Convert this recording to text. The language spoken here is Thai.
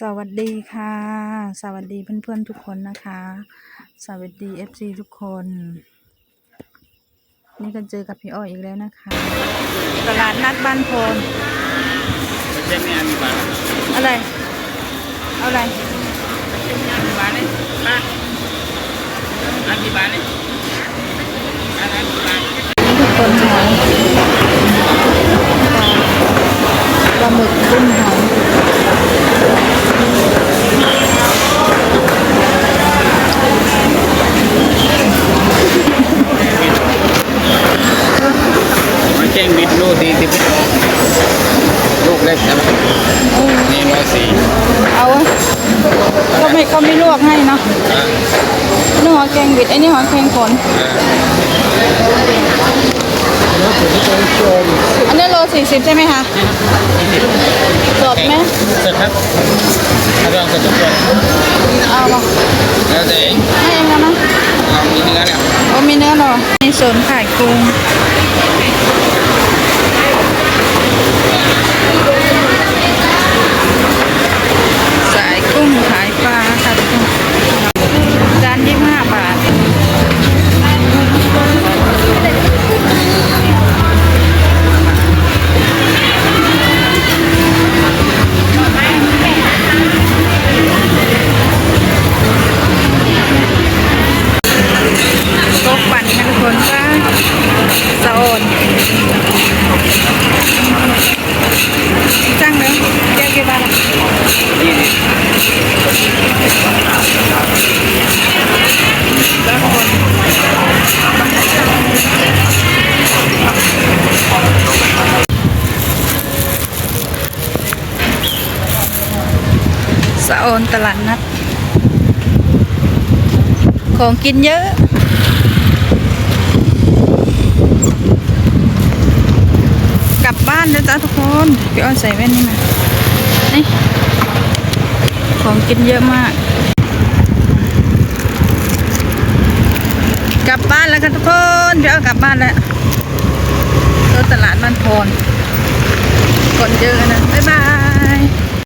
สวัสดีค่ะ สวัสดีเพื่อนๆทุกคนนะคะ สวัสดี FC ทุกคน นี่ก็เจอกับพี่อ้อยอีกแล้วนะคะ ตลาดนัดบ้านโพนไม่ใช่ไม่อันมีบาทอะไร เอาอะไรอันมีบาทเลยป้าอันมีบาทเลยอันอันมีบาทนี่ทุกคนหอยปลาหมึกกุ้งหอย มันแจ้งบิดลูกสี่สิบลูกเล็กใช่ไหมนี่ร้อยสี่เอาก็ไม่เขาไม่ลวกให้เนาะนี่หอยแกงบิดไอ้นี่หอยแกงขนอันนี้โลสี่สิบใช่ไหมคะสดไหมสดครับถ้าลองสดทุกคนเอามาแล้วแต่เองให้เองแล้วนะมีเนื้อเนี่ยโอ้มีเนื้อเหรอมีสวนขายกุ้งะโอนตลาดนัด ของกินเยอะกลับบ้านแล้วจ้าทุกคนพี่อ้อนใส่แว่นนี่มานี่ของกินเยอะมาก กลับบ้านแล้วค่ะทุกคนพี่อ้อนกลับบ้านแล้วตลาดบ้านโพนคนเยอะนะบ๊ายบาย